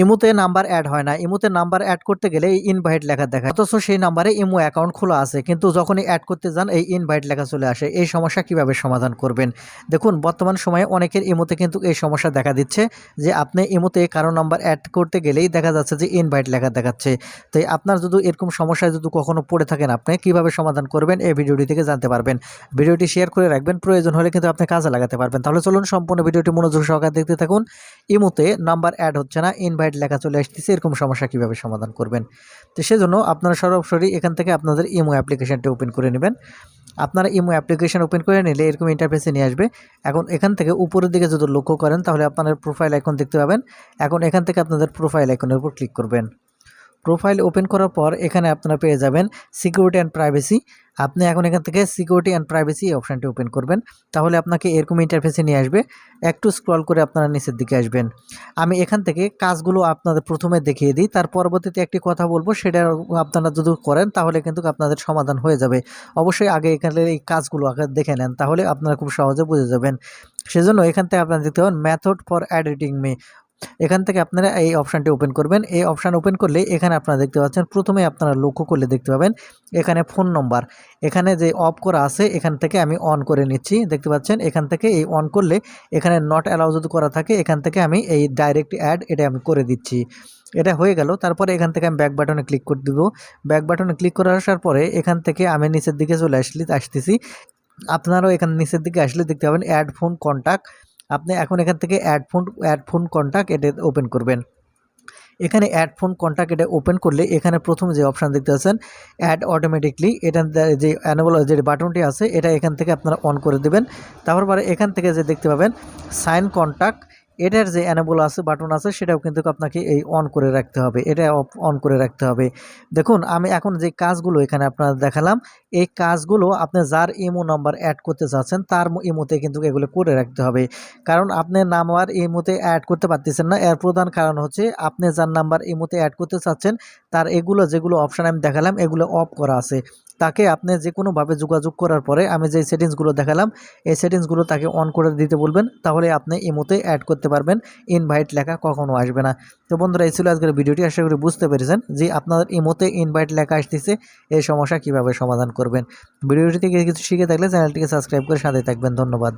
ইমুতে number add হয় না। ইমুতে নাম্বার অ্যাড করতে গেলে এই ইনভাইট লেখা দেখায় অথচ সেই নাম্বারে ইমো অ্যাকাউন্ট খোলা আছে, কিন্তু যখনই অ্যাড করতে যান, এই ইনভাইট লেখা চলে আসে। এই সমস্যা কীভাবে সমাধান করবেন? দেখুন, বর্তমান সময়ে অনেকের ইমোতে কিন্তু এই সমস্যা দেখা দিচ্ছে, যে আপনি ইমোতে কারও নাম্বার অ্যাড করতে গেলেই দেখা যাচ্ছে যে ইনভাইট লেখা দেখাচ্ছে। তাই আপনার যদি এরকম সমস্যায় যদি কখনো পড়ে থাকেন আপনি, কীভাবে সমাধান করবেন এই ভিডিওটি থেকে জানতে পারবেন। ভিডিওটি শেয়ার করে রাখবেন, প্রয়োজন হলে কিন্তু আপনি কাজে লাগাতে পারবেন। তাহলে চলুন, সম্পূর্ণ ভিডিওটি মনোযোগ সহকারে দেখতে থাকুন। ইমোতে নাম্বার অ্যাড হচ্ছে না ইনভাইট লেখা চলে আসতেছে, এরকম সমস্যা কীভাবে সমাধান করবেন? তো সেজন্য আপনারা সরাসরি এখান থেকে আপনাদের ইমো অ্যাপ্লিকেশনটি ওপেন করে নেবেন। আপনারা ইমো অ্যাপ্লিকেশন ওপেন করে নিলে এরকম ইন্টারফেসে নিয়ে আসবে। এখন এখান থেকে উপরের দিকে যদি লক্ষ্য করেন, তাহলে আপনাদের প্রোফাইল আইকন দেখতে পাবেন। এখন এখান থেকে আপনাদের প্রোফাইল আইকনের উপর ক্লিক করবেন। প্রোফাইল ওপেন করার পর এখানে আপনারা পেয়ে যাবেন সিকিউরিটি অ্যান্ড প্রাইভেসি আপনি এখন এখান থেকে সিকিউরিটি অ্যান্ড প্রাইভেসি অপশানটি ওপেন করবেন। তাহলে আপনাকে এরকম ইন্টারফেসে নিয়ে আসবে। একটু স্ক্রল করে আপনারা নিচের দিকে আসবেন। আমি এখান থেকে কাজগুলো আপনাদের প্রথমে দেখিয়ে দিই। তার পরবর্তীতে একটি কথা বলব, সেটা আপনারা যদি করেন, তাহলে কিন্তু আপনাদের সমাধান হয়ে যাবে। অবশ্যই আগে এখানে এই কাজগুলো আগে দেখে নেন, তাহলে আপনারা খুব সহজে বুঝে যাবেন। সেজন্য এখান থেকে আপনারা দেখতে পাবেন মেথড ফর অ্যাডিটিং মে এখান থেকে আপনারা এই অপশানটি ওপেন করবেন। এই অপশান ওপেন করলে এখানে আপনারা দেখতে পাচ্ছেন, প্রথমে আপনারা লক্ষ্য করলে দেখতে পাবেন এখানে ফোন নম্বর এখানে যে অফ করা আছে, এখান থেকে আমি অন করে নিচ্ছি। দেখতে পাচ্ছেন, এখান থেকে এই অন করলে এখানে নট অ্যালাউ যদি করা থাকে, এখান থেকে আমি এই ডাইরেক্ট অ্যাড এটা আমি করে দিচ্ছি। এটা হয়ে গেল। তারপরে এখান থেকে আমি ব্যাক বাটনে ক্লিক করে দিব। ব্যাক বাটনে ক্লিক করে আসার পরে এখান থেকে আমি নিচের দিকে চলে আসলি, আসতেছি। আপনারাও এখানে নিচের দিকে আসলে দেখতে পাবেন অ্যাড ফোন কন্ট্যাক্ট আপনি এখন এখান থেকে add phone add phone contact এটা ওপেন করবেন। এখানে অ্যাড ফোন কন্ট্যাক্ট এটা ওপেন করলে এখানে প্রথম যে অপশান দেখতে পাচ্ছেন অ্যাড অটোমেটিকলি এটা যে অ্যানেবল যে বাটনটি আছে, এটা এখান থেকে আপনারা অন করে দেবেন। তারপর পরে এখান থেকে যে দেখতে পাবেন সাইন কন্ট্যাক্ট এটার যে অ্যানেবল আছে বাটন আছে, সেটাও কিন্তু আপনাকে এই অন করে রাখতে হবে। এটা অন করে রাখতে হবে। দেখুন, আমি এখন যে কাজগুলো এখানে আপনার দেখালাম, এই কাজগুলো আপনি যার ইমো নাম্বার অ্যাড করতে চাচ্ছেন তার ইমোতে কিন্তু এগুলো করে রাখতে হবে। কারণ আপনি নাম আর ইমোতে অ্যাড করতে পারতেছেন না। এর প্রধান কারণ হচ্ছে, আপনি যার নাম্বার ইমোতে অ্যাড করতে চাচ্ছেন, তার এগুলো যেগুলো অপশান আমি দেখালাম, এগুলো অফ করা আছে। তাকে আপনি যে কোনোভাবে যোগাযোগ করার পরে আমি যে সেটিংসগুলো দেখালাম, এই সেটিংসগুলো তাকে অন করে দিতে বলবেন, তাহলে আপনি ইমোতে অ্যাড করতে পারবেন ইনভাইট লেখা কখনো আসবে না। তো বন্ধুরা, এই ছিল আজকের ভিডিওটি, আশা করি বুঝতে পেরেছেন যে আপনার ইমোতে ইনভাইট লেখা আসতেছে, এই সমস্যা কীভাবে সমাধান করবেন। ভিডিওটি থেকে কিছু শিখে থাকলে চ্যানেলটিকে সাবস্ক্রাইব করে সাথে থাকবেন। ধন্যবাদ।